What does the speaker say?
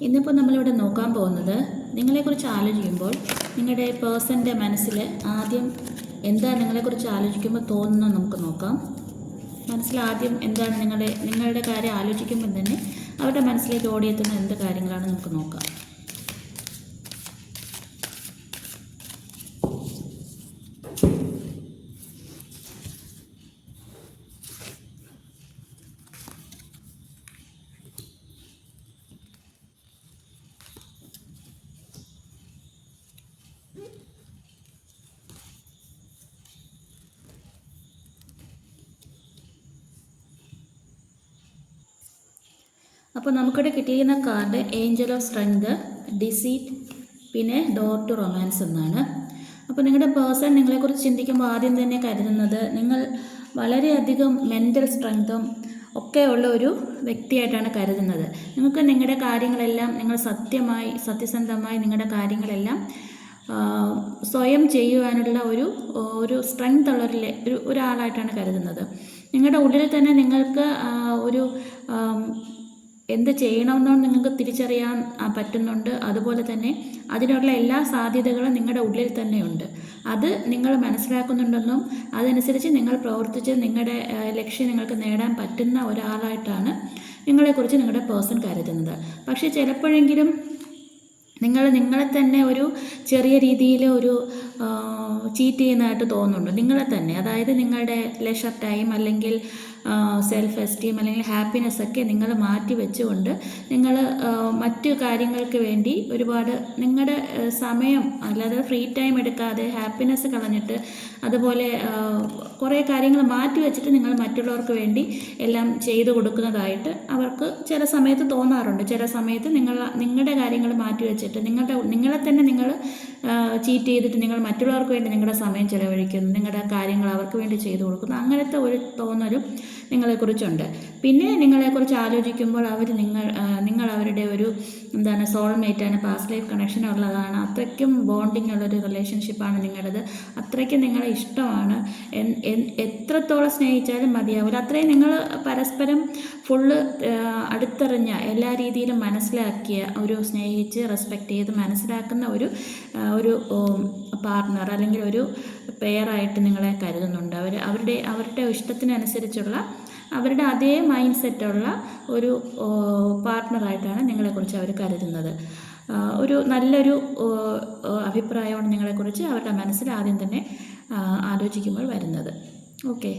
ഇന്നിപ്പോൾ നമ്മളിവിടെ നോക്കാൻ പോകുന്നത് നിങ്ങളെക്കുറിച്ച് ആലോചിക്കുമ്പോൾ നിങ്ങളുടെ പേഴ്സന്റെ മനസ്സിൽ ആദ്യം എന്താ നിങ്ങളെക്കുറിച്ച് ആലോചിക്കുമ്പോൾ തോന്നുന്നത് നമുക്ക് നോക്കാം. മനസ്സിൽ ആദ്യം എന്താണ് നിങ്ങളുടെ നിങ്ങളുടെ കാര്യം ആലോചിക്കുമ്പോൾ തന്നെ അവരുടെ മനസ്സിലേക്ക് ഓടിയെത്തുന്ന എന്ത് കാര്യങ്ങളാണ് നമുക്ക് നോക്കാം. അപ്പോൾ നമുക്കിവിടെ കിട്ടിയിരിക്കുന്ന card angel of strength deceit പിന്നെ ഡോർ ടു റൊമാൻസ് എന്നാണ്. അപ്പോൾ നിങ്ങളുടെ പേഴ്സൺ നിങ്ങളെക്കുറിച്ച് ചിന്തിക്കുമ്പോൾ ആദ്യം തന്നെ കരുതുന്നത് നിങ്ങൾ വളരെയധികം മെന്റൽ സ്ട്രെങ്തും ഒക്കെ ഉള്ള ഒരു വ്യക്തിയായിട്ടാണ് കരുതുന്നത്. നിങ്ങൾക്ക് നിങ്ങളുടെ കാര്യങ്ങളെല്ലാം നിങ്ങൾ സത്യമായി സത്യസന്ധമായി നിങ്ങളുടെ കാര്യങ്ങളെല്ലാം സ്വയം ചെയ്യുവാനുള്ള ഒരു ഒരു സ്ട്രെങ്ത് ഉള്ള ഒരു ഒരാളായിട്ടാണ് കരുതുന്നത്. നിങ്ങളുടെ ഉള്ളിൽ തന്നെ നിങ്ങൾക്ക് ഒരു എന്ത് ചെയ്യണമെന്നോ നിങ്ങൾക്ക് തിരിച്ചറിയാൻ പറ്റുന്നുണ്ട്. അതുപോലെ തന്നെ അതിനുള്ള എല്ലാ സാധ്യതകളും നിങ്ങളുടെ ഉള്ളിൽ തന്നെയുണ്ട് അത് നിങ്ങൾ മനസ്സിലാക്കുന്നുണ്ടെന്നും അതനുസരിച്ച് നിങ്ങൾ പ്രവർത്തിച്ച് നിങ്ങളുടെ ലക്ഷ്യം നിങ്ങൾക്ക് നേടാൻ പറ്റുന്ന ഒരാളായിട്ടാണ് നിങ്ങളെക്കുറിച്ച് നിങ്ങളുടെ പേഴ്സൺ കരുതുന്നത്. പക്ഷേ ചിലപ്പോഴെങ്കിലും നിങ്ങൾ നിങ്ങളെ തന്നെ ഒരു ചെറിയ രീതിയിൽ ഒരു ചീറ്റ് ചെയ്യുന്നതായിട്ട് തോന്നുന്നുണ്ട്. നിങ്ങളെ തന്നെ. അതായത് നിങ്ങളുടെ ലെഷർ ടൈം അല്ലെങ്കിൽ സെൽഫ് എസ്റ്റീം അല്ലെങ്കിൽ ഹാപ്പിനെസ് ഒക്കെ നിങ്ങൾ മാറ്റി വെച്ചുകൊണ്ട് നിങ്ങൾ മറ്റു കാര്യങ്ങൾക്ക് വേണ്ടി ഒരുപാട് നിങ്ങളുടെ സമയം അല്ലാതെ ഫ്രീ ടൈം എടുക്കാതെ ഹാപ്പിനെസ് കളഞ്ഞിട്ട് അതുപോലെ കുറേ കാര്യങ്ങൾ മാറ്റി വെച്ചിട്ട് നിങ്ങൾ മറ്റുള്ളവർക്ക് വേണ്ടി എല്ലാം ചെയ്തു കൊടുക്കുന്നതായിട്ട് അവർക്ക് ചില സമയത്ത് തോന്നാറുണ്ട്. ചില സമയത്ത് നിങ്ങൾ നിങ്ങളുടെ കാര്യങ്ങൾ മാറ്റി വെച്ചിട്ട് നിങ്ങളുടെ നിങ്ങളെ തന്നെ നിങ്ങൾ ചീറ്റ് ചെയ്തിട്ട് നിങ്ങൾ മറ്റുള്ളവർക്ക് വേണ്ടി നിങ്ങളുടെ സമയം ചിലവഴിക്കുന്നു നിങ്ങളുടെ കാര്യങ്ങൾ അവർക്ക് വേണ്ടി ചെയ്തു കൊടുക്കുന്നു അങ്ങനത്തെ ഒരു തോന്നലും നിങ്ങളെക്കുറിച്ചുണ്ട്. പിന്നെ നിങ്ങളെക്കുറിച്ച് ആലോചിക്കുമ്പോൾ അവർ നിങ്ങൾ നിങ്ങൾ അവരുടെ ഒരു എന്താണ് ആണ് പാസ്റ്റ് ലൈഫ് കണക്ഷൻ ഉള്ളതാണ് അത്രയ്ക്കും ബോണ്ടിങ് ഉള്ളൊരു റിലേഷൻഷിപ്പാണ് നിങ്ങളുടേത് അത്രയ്ക്കും നിങ്ങളെ ഇഷ്ടമാണ്. എത്രത്തോളം സ്നേഹിച്ചാലും മതിയാവില്ല. അത്രയും നിങ്ങൾ പരസ്പരം ഫുള്ള് അടുത്തെറിഞ്ഞ എല്ലാ രീതിയിലും മനസ്സിലാക്കിയ ഒരു സ്നേഹിച്ച് റെസ്പെക്റ്റ് ചെയ്ത് മനസ്സിലാക്കുന്ന ഒരു ഒരു പാർട്ണർ അല്ലെങ്കിൽ ഒരു പെയറായിട്ട് നിങ്ങളെ കരുതുന്നുണ്ട്. അവർ അവരുടെ അവരുടെ ഇഷ്ടത്തിനനുസരിച്ചുള്ള അവരുടെ അതേ മൈൻഡ് സെറ്റുള്ള ഒരു പാർട്ട്ണറായിട്ടാണ് നിങ്ങളെക്കുറിച്ച് അവർ കരുതുന്നത്. ഒരു നല്ലൊരു അഭിപ്രായമാണ് നിങ്ങളെക്കുറിച്ച് അവരുടെ മനസ്സിൽ ആദ്യം തന്നെ ആലോചിക്കുമ്പോൾ വരുന്നത്. ഓക്കെ.